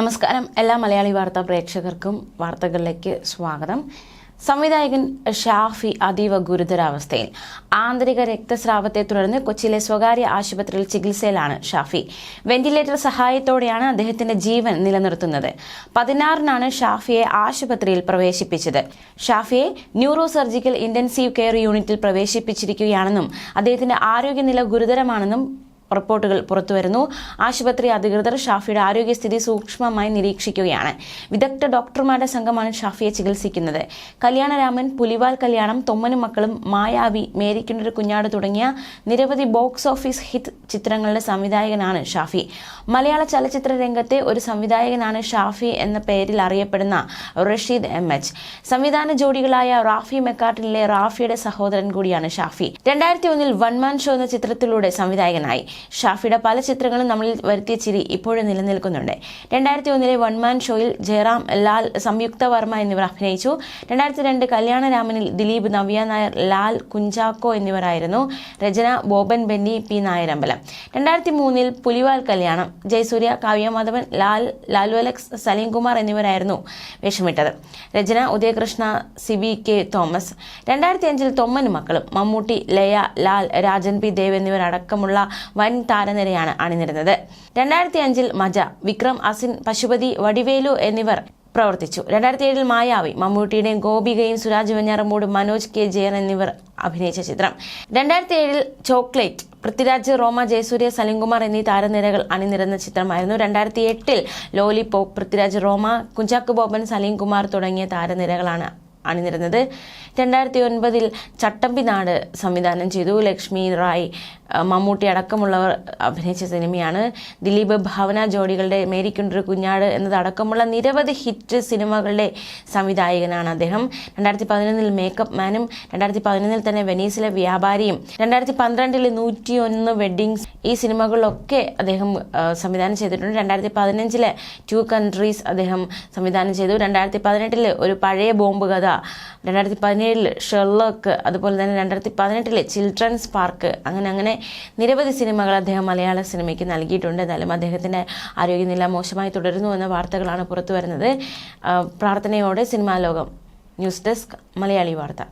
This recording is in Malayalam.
നമസ്കാരം. എല്ലാ മലയാളി വാർത്താ പ്രേക്ഷകർക്കും വാർത്തകളിലേക്ക് സ്വാഗതം. സംവിധായകൻ ഷാഫി അതീവ ഗുരുതരാവസ്ഥയിൽ. ആന്തരിക രക്തസ്രാവത്തെ തുടർന്ന് കൊച്ചിയിലെ സ്വകാര്യ ആശുപത്രിയിൽ ചികിത്സയിലാണ് ഷാഫി. വെന്റിലേറ്റർ സഹായത്തോടെയാണ് അദ്ദേഹത്തിന്റെ ജീവൻ നിലനിർത്തുന്നത്. പതിനാറിനാണ് ഷാഫിയെ ആശുപത്രിയിൽ പ്രവേശിപ്പിച്ചത്. ഷാഫിയെ ന്യൂറോ സർജിക്കൽ ഇന്റൻസീവ് കെയർ യൂണിറ്റിൽ പ്രവേശിപ്പിച്ചിരിക്കുകയാണെന്നും അദ്ദേഹത്തിന്റെ ആരോഗ്യനില ഗുരുതരമാണെന്നും റിപ്പോർട്ടുകൾ പുറത്തുവരുന്നു. ആശുപത്രി അധികൃതർ ഷാഫിയുടെ ആരോഗ്യസ്ഥിതി സൂക്ഷ്മമായി നിരീക്ഷിക്കുകയാണ്. വിദഗ്ധ ഡോക്ടർമാരുടെ സംഘമാണ് ഷാഫിയെ ചികിത്സിക്കുന്നത്. കല്യാണരാമൻ പുലിവാൽ കല്യാണം തൊമ്മനും മക്കളും മായാവി മേരിക്കുന്നൊരു കുഞ്ഞാട് തുടങ്ങിയ നിരവധി ബോക്സ് ഓഫീസ് ഹിറ്റ് ചിത്രങ്ങളുടെ സംവിധായകനാണ് ഷാഫി. മലയാള ചലച്ചിത്ര രംഗത്തെ ഒരു സംവിധായകനാണ് ഷാഫി എന്ന പേരിൽ അറിയപ്പെടുന്ന റഷീദ് എം എച്ച്. സംവിധാന ജോഡികളായ റാഫി മെക്കാട്ടിലെ റാഫിയുടെ സഹോദരൻ കൂടിയാണ് ഷാഫി. രണ്ടായിരത്തി ഒന്നിൽ വൺമാൻ ഷോ എന്ന ചിത്രത്തിലൂടെ സംവിധായകനായി. ഷാഫിയുടെ പല ചിത്രങ്ങളും നമ്മളിൽ വരുത്തിയ ചിരി ഇപ്പോഴും നിലനിൽക്കുന്നുണ്ട്. രണ്ടായിരത്തി ഒന്നിലെ വൺമാൻ ഷോയിൽ ജയറാം ലാൽ സംയുക്ത വർമ്മ എന്നിവർ അഭിനയിച്ചു. രണ്ടായിരത്തി രണ്ട് കല്യാണരാമനിൽ ദിലീപ് നവ്യ നായർ ലാൽ കുഞ്ചാക്കോ എന്നിവരായിരുന്നു. രചന ബോബൻ ബെന്നി പി നായരമ്പലം. രണ്ടായിരത്തി മൂന്നിൽ പുലിവാൽ കല്യാണം. ജയസൂര്യ കാവ്യമാധവൻ ലാൽ ലാലു അലക്സ് സലീംകുമാർ എന്നിവരായിരുന്നു വേഷമിട്ടത്. രചന ഉദയകൃഷ്ണ സിബി കെ തോമസ്. രണ്ടായിരത്തി അഞ്ചിൽ തൊമ്മനും മക്കളും മമ്മൂട്ടി ലയ ലാൽ രാജൻ പി ദേവ് എന്നിവരടക്കമുള്ള വൻ താരനിരയാണ് അണിനിരുന്നത്. രണ്ടായിരത്തി അഞ്ചിൽ മജ വിക്രം അസിൻ പശുപതി വടിവേലു എന്നിവർ പ്രവർത്തിച്ചു. രണ്ടായിരത്തി ഏഴിൽ മായാവി മമ്മൂട്ടിയുടെയും ഗോപികയും സുരാജ് വെഞ്ഞാറമ്മൂട് മനോജ് കെ. ജയൻ എന്നിവർ അഭിനയിച്ച ചിത്രം. രണ്ടായിരത്തി ഏഴിൽ ചോക്ലേറ്റ് പൃഥ്വിരാജ് റോമ ജയസൂര്യ സലിംകുമാർ എന്നീ താരനിരകൾ അണിനിരന്ന ചിത്രമായിരുന്നു. രണ്ടായിരത്തി എട്ടിൽ ലോലിപോപ്പ് പൃഥ്വിരാജ് റോമ കുഞ്ചാക്കു ബോബൻ സലീംകുമാർ തുടങ്ങിയ താരനിരകളാണ് അണിനിരുന്നത്. രണ്ടായിരത്തി ഒൻപതിൽ ചട്ടമ്പിനാട് സംവിധാനം ചെയ്തു. ലക്ഷ്മി റായ് മമ്മൂട്ടി അടക്കമുള്ളവർ അഭിനയിച്ച സിനിമയാണ്. ദിലീപ് ഭാവന ജോഡികളുടെ മേരിക്കുണ്ടൊരു കുഞ്ഞാട് എന്നതടക്കമുള്ള നിരവധി ഹിറ്റ് സിനിമകളുടെ സംവിധായകനാണ് അദ്ദേഹം. രണ്ടായിരത്തി പതിനൊന്നിൽ മേക്കപ്പ് മാനും രണ്ടായിരത്തി പതിനൊന്നിൽ തന്നെ വെനീസിലെ വ്യാപാരിയും രണ്ടായിരത്തി പന്ത്രണ്ടിൽ നൂറ്റി ഒന്ന് വെഡ്ഡിങ്സ് ഈ സിനിമകളിലൊക്കെ അദ്ദേഹം സംവിധാനം ചെയ്തിട്ടുണ്ട്. രണ്ടായിരത്തി പതിനഞ്ചിലെ ടു കൺട്രീസ് അദ്ദേഹം സംവിധാനം ചെയ്തു. രണ്ടായിരത്തി പതിനെട്ടിൽ ഒരു പഴയ ബോംബ് കഥ. രണ്ടായിരത്തി പതിനേഴിൽ ഷെർലോക്ക് അതുപോലെ തന്നെ രണ്ടായിരത്തി പതിനെട്ടിലെ ചിൽഡ്രൻസ് പാർക്ക് അങ്ങനെ അങ്ങനെ നിരവധി സിനിമകൾ അദ്ദേഹം മലയാള സിനിമയ്ക്ക് നൽകിയിട്ടുണ്ട്. എന്നാലും അദ്ദേഹത്തിന്റെ ആരോഗ്യനില മോശമായി തുടരുന്നു എന്ന വാർത്തകളാണ് പുറത്തു വരുന്നത് പ്രാർത്ഥനയോടെ സിനിമാ ലോകം ന്യൂസ് ഡെസ്ക് മലയാളി വാർത്ത.